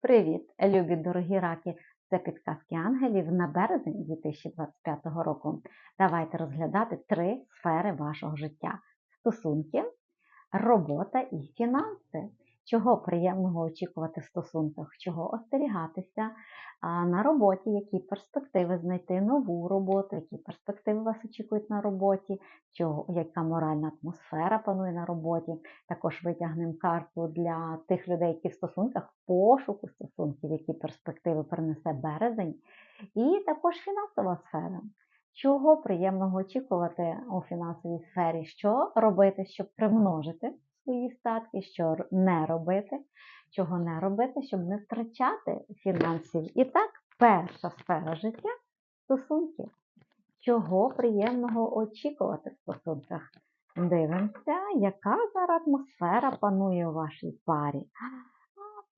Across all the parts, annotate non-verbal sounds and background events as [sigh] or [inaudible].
Привіт, любі дорогі раки! Це підказки ангелів на березень 2025 року. Давайте розглядати три сфери вашого життя: стосунки, робота і фінанси. Чого приємного очікувати в стосунках, чого остерігатися на роботі, які перспективи знайти нову роботу, які перспективи вас очікують на роботі, чого, яка моральна атмосфера панує на роботі. Також витягнемо карту для тих людей, які в стосунках, пошуку стосунків, які перспективи принесе березень, і також фінансова сфера. Чого приємного очікувати у фінансовій сфері, що робити, щоб примножити свої статки, що не робити, чого не робити, щоб не втрачати фінансів. І так, перша сфера життя стосунки. Чого приємного очікувати в стосунках? Дивимося, яка зараз атмосфера панує у вашій парі.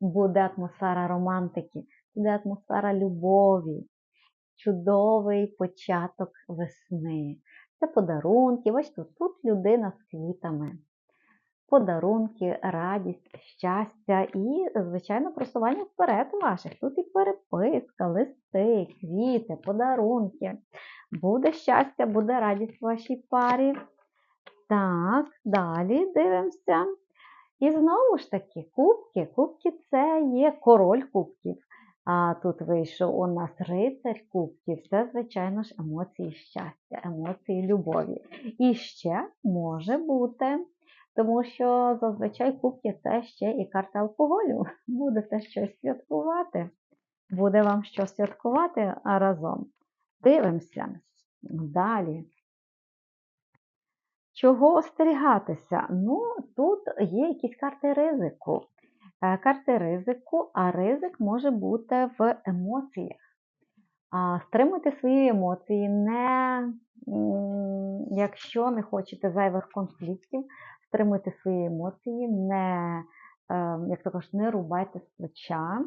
Буде атмосфера романтики, буде атмосфера любові, чудовий початок весни. Це подарунки. Ось тут, тут людина з квітами подарунки, радість, щастя і, звичайно, просування вперед ваших. Тут і переписка, листи, квіти, подарунки. Буде щастя, буде радість в вашій парі. Так, далі дивимося. І знову ж таки, кубки. Кубки це є король кубків. А тут вийшов у нас рицарь кубків. Це, звичайно ж, емоції щастя, емоції любові. І ще може бути тому що зазвичай кубки це ще і карта алкоголю. [laughs] Будете щось святкувати. Буде вам що святкувати разом. Дивимося. Далі. Чого остерігатися? Ну, тут є якісь карти ризику. Е, карти ризику, а ризик може бути в емоціях. Стримуйте свої емоції, не, якщо не хочете зайвих конфліктів, стримуйте свої емоції, не, ем, як кажуть, не рубайте з плеча.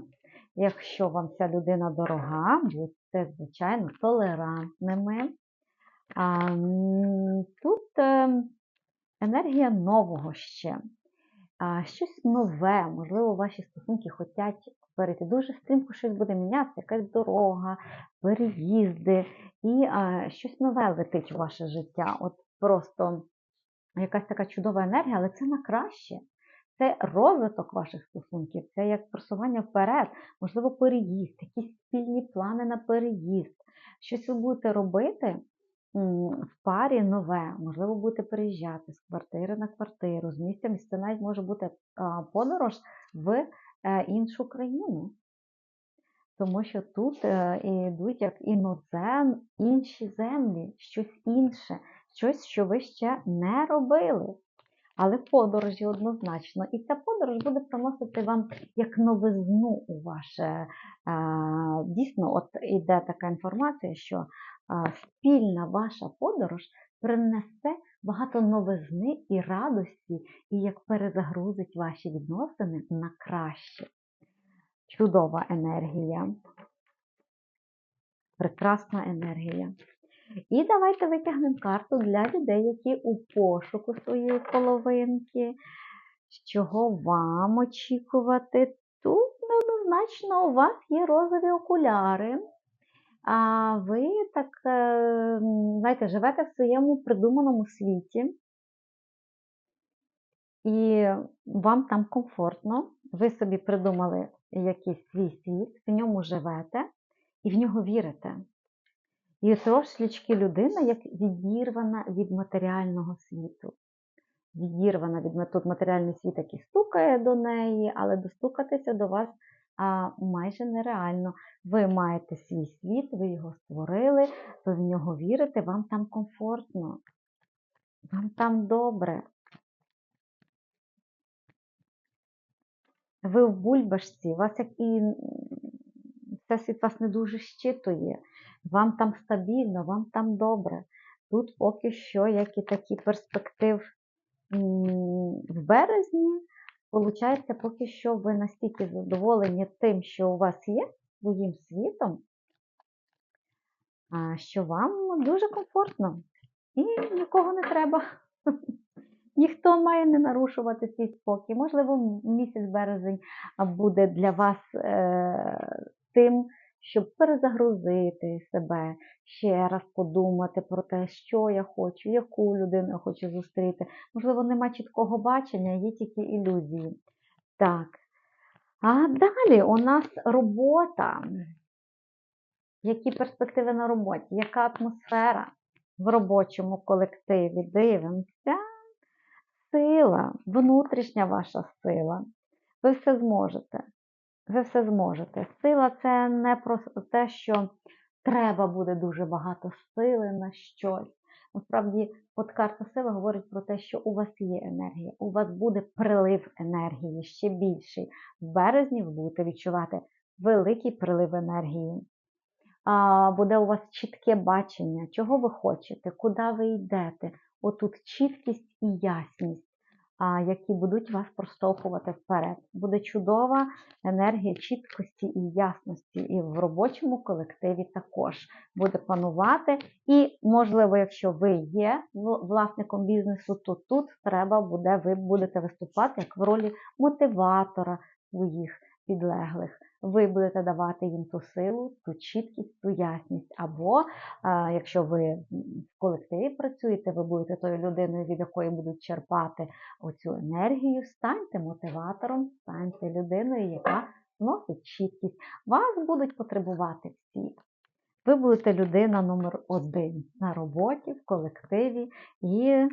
Якщо вам ця людина дорога, будьте, звичайно, толерантними. Тут ем, енергія нового ще. Щось нове, можливо, ваші стосунки хочуть перейти. Дуже стрімко щось буде мінятися, якась дорога, переїзди, і щось нове летить у ваше життя. От просто якась така чудова енергія, але це на краще. Це розвиток ваших стосунків, це як просування вперед, можливо, переїзд, якісь спільні плани на переїзд. Щось ви будете робити в парі нове, можливо, будете переїжджати з квартири на квартиру, з місця місця. Навіть може бути подорож в е, іншу країну. Тому що тут е, йдуть як інозем, інші землі, щось інше щось, що ви ще не робили. Але подорожі однозначно. І ця подорож буде приносити вам як новизну у ваше. Дійсно, от іде така інформація, що спільна ваша подорож принесе багато новизни і радості, і як перезагрузить ваші відносини на краще. Чудова енергія. Прекрасна енергія. І давайте витягнемо карту для людей, які у пошуку своєї половинки. Чого вам очікувати? Тут неоднозначно у вас є розові окуляри. А ви так, е, знаєте, живете в своєму придуманому світі, і вам там комфортно. Ви собі придумали якийсь свій світ, в ньому живете і в нього вірите. І трошечки людина як відірвана від матеріального світу. Відірвана від тут матеріальний світ, який стукає до неї, але достукатися до вас а, майже нереально. Ви маєте свій світ, ви його створили, ви в нього вірите, вам там комфортно, вам там добре. Ви в бульбашці, вас як і всесвіт вас не дуже щитує вам там стабільно, вам там добре. Тут поки що, як і такі перспектив в березні, виходить, поки що ви настільки задоволені тим, що у вас є своїм світом, що вам дуже комфортно і нікого не треба. [laughs] ніхто має не нарушувати свій спокій. Можливо, місяць березень буде для вас е, тим, щоб перезагрузити себе, ще раз подумати про те, що я хочу, яку людину я хочу зустріти. Можливо, нема чіткого бачення, є тільки ілюзії. Так. А далі у нас робота. Які перспективи на роботі? Яка атмосфера в робочому колективі? Дивимося. Сила, внутрішня ваша сила. Ви все зможете. Ви все зможете. Сила це не про те, що треба буде дуже багато сили на щось. Насправді, от карта сили говорить про те, що у вас є енергія, у вас буде прилив енергії ще більший. В березні ви будете відчувати великий прилив енергії. А, буде у вас чітке бачення, чого ви хочете, куди ви йдете. Отут чіткість і ясність, які будуть вас проштовхувати вперед. Буде чудова енергія чіткості і ясності, і в робочому колективі також буде панувати. І, можливо, якщо ви є власником бізнесу, то тут треба буде, ви будете виступати як в ролі мотиватора своїх підлеглих. Ви будете давати їм ту силу, ту чіткість, ту ясність. Або а, якщо ви в колективі працюєте, ви будете тою людиною, від якої будуть черпати оцю енергію, станьте мотиватором, станьте людиною, яка вносить чіткість. Вас будуть потребувати всі. Ви будете людина номер один на роботі, в колективі і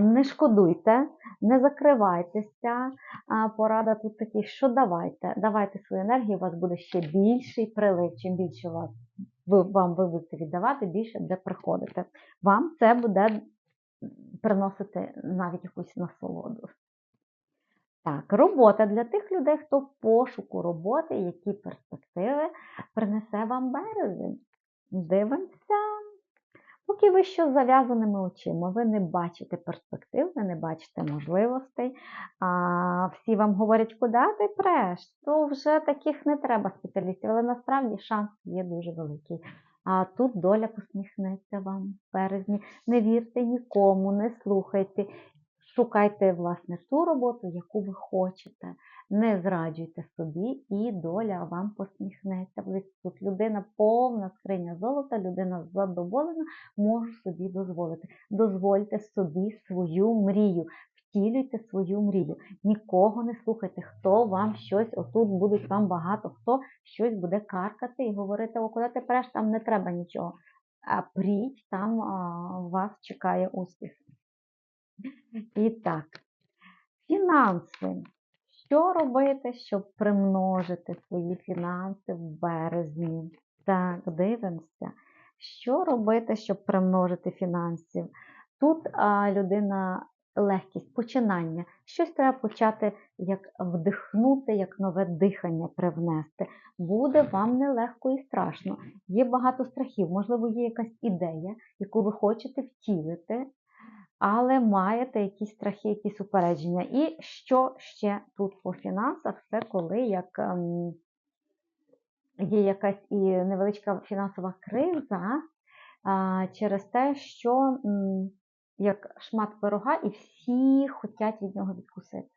не шкодуйте, не закривайтеся. Порада тут такі, що давайте, давайте свою енергію, у вас буде ще більший прилив. Чим більше вас ви, вам ви будете віддавати, більше буде приходити. Вам це буде приносити навіть якусь насолоду. Так, робота для тих людей, хто в пошуку роботи, які перспективи принесе вам березень. Дивимося. Поки ви що з зав'язаними очима, ви не бачите перспектив, ви не бачите можливостей. А всі вам говорять, куди ти преш, то вже таких не треба спеціалістів, але насправді шанс є дуже великий. А тут доля посміхнеться вам в березні. Не вірте нікому, не слухайте. Шукайте, власне, ту роботу, яку ви хочете. Не зраджуйте собі, і доля вам посміхнеться. Тут людина повна скриня золота, людина задоволена, може собі дозволити. Дозвольте собі свою мрію, втілюйте свою мрію. Нікого не слухайте, хто вам щось, отут будуть вам багато, хто щось буде каркати і говорити, о, куди ти преш, там не треба нічого. А пріть, там а, вас чекає успіх. І так, фінанси. Що робити, щоб примножити свої фінанси в березні? Так, дивимося. Що робити, щоб примножити фінансів? Тут а, людина легкість, починання. Щось треба почати як вдихнути, як нове дихання привнести. Буде вам нелегко і страшно. Є багато страхів, можливо, є якась ідея, яку ви хочете втілити, але маєте якісь страхи, якісь упередження. І що ще тут по фінансах? Це коли як ем, є якась і невеличка фінансова криза через те, що як шмат пирога, і всі хочуть від нього відкусити.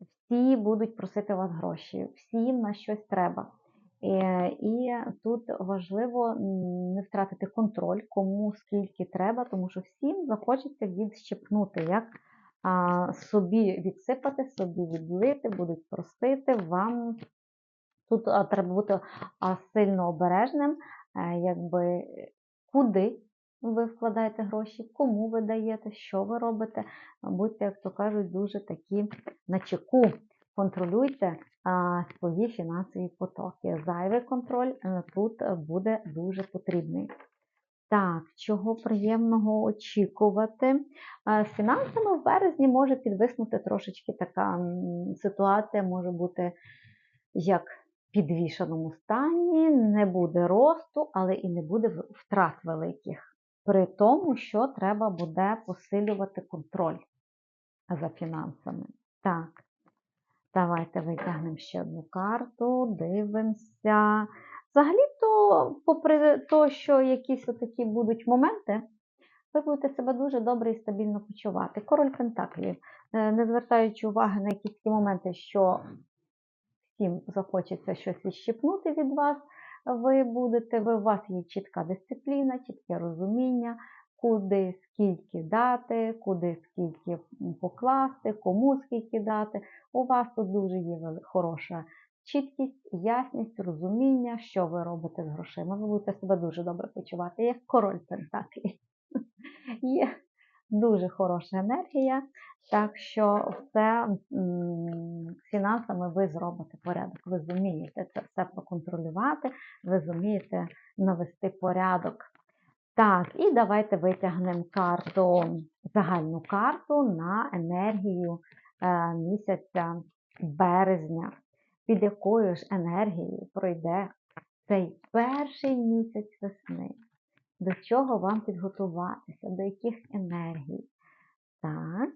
Всі будуть просити вас гроші, всім на щось треба. Е, І тут важливо не втратити контроль, кому скільки треба, тому що всім захочеться відщепнути, як собі відсипати, собі відлити, будуть просити вам. Тут треба бути сильно обережним, е, якби куди ви вкладаєте гроші, кому ви даєте, що ви робите. Будьте, як то кажуть, дуже такі на чеку. Контролюйте а, свої фінансові потоки. Зайвий контроль е, тут буде дуже потрібний. Так, чого приємного очікувати? Е, З фінансами в березні може підвиснути трошечки така ситуація, може бути як в підвішеному стані, не буде росту, але і не буде втрат великих. При тому, що треба буде посилювати контроль за фінансами. Так, давайте витягнемо ще одну карту, дивимося. Взагалі-то, попри те, що якісь такі будуть моменти, ви будете себе дуже добре і стабільно почувати. Король Пентаклів, е, не звертаючи уваги на якісь такі моменти, що всім захочеться щось відщипнути від вас, ви будете, ви, у вас є чітка дисципліна, чітке розуміння, куди скільки дати, куди скільки покласти, кому скільки дати. У вас тут дуже є хороша чіткість, ясність, розуміння, що ви робите з грошима. Ви будете себе дуже добре почувати, як король Пентаклів. [laughs] Є дуже хороша енергія, так що все фінансами ви зробите порядок. Ви зумієте це все проконтролювати, ви зумієте навести порядок. Так, і давайте витягнемо карту, загальну карту на енергію е, місяця березня. Під якою ж енергією пройде цей перший місяць весни? До чого вам підготуватися, до яких енергій? Так.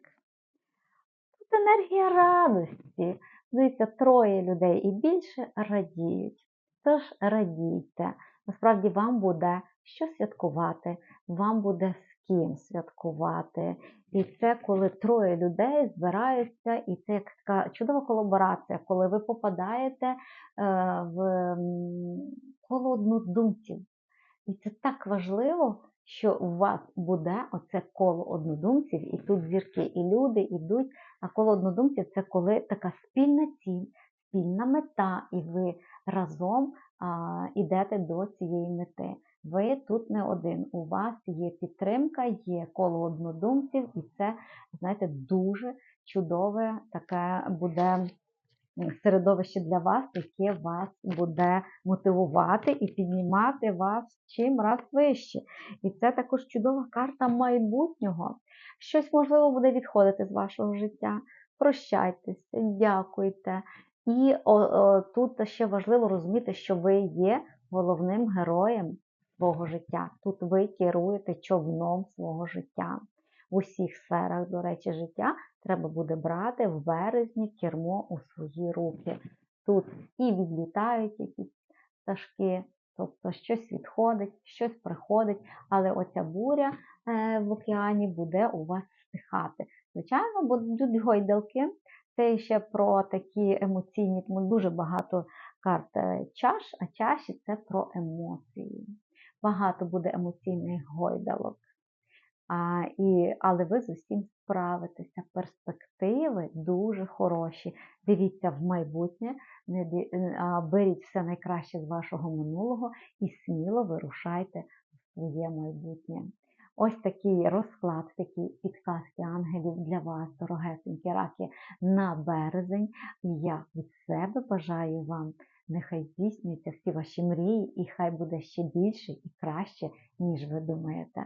Тут енергія радості. Дивіться, троє людей і більше радіють. Тож радійте. Насправді вам буде що святкувати, вам буде з ким святкувати. І це коли троє людей збираються, і це як така чудова колаборація, коли ви попадаєте е, в коло однодумців. І це так важливо, що у вас буде оце коло однодумців, і тут зірки, і люди йдуть. А коло однодумців це коли така спільна ціль, спільна мета, і ви разом а, йдете до цієї мети. Ви тут не один. У вас є підтримка, є коло однодумців, і це, знаєте, дуже чудове таке буде середовище для вас, яке вас буде мотивувати і піднімати вас чим раз вище. І це також чудова карта майбутнього. Щось можливо буде відходити з вашого життя. Прощайтеся, дякуйте. І о, о, тут ще важливо розуміти, що ви є головним героєм свого життя. Тут ви керуєте човном свого життя. В усіх сферах, до речі, життя треба буде брати в березні кермо у свої руки. Тут і відлітають якісь пташки, тобто щось відходить, щось приходить, але оця буря е, в океані буде у вас стихати. Звичайно, будуть гойдалки. Це ще про такі емоційні, тому дуже багато карт е, чаш, а чаші це про емоції. Багато буде емоційних гойдалок. А, і, але ви з усім справитеся. Перспективи дуже хороші. Дивіться в майбутнє, не е, а, беріть все найкраще з вашого минулого і сміло вирушайте в своє майбутнє. Ось такий розклад, такі підказки ангелів для вас, дорогесенькі раки, на березень. І я від себе бажаю вам, нехай здійснюються всі ваші мрії, і хай буде ще більше і краще, ніж ви думаєте.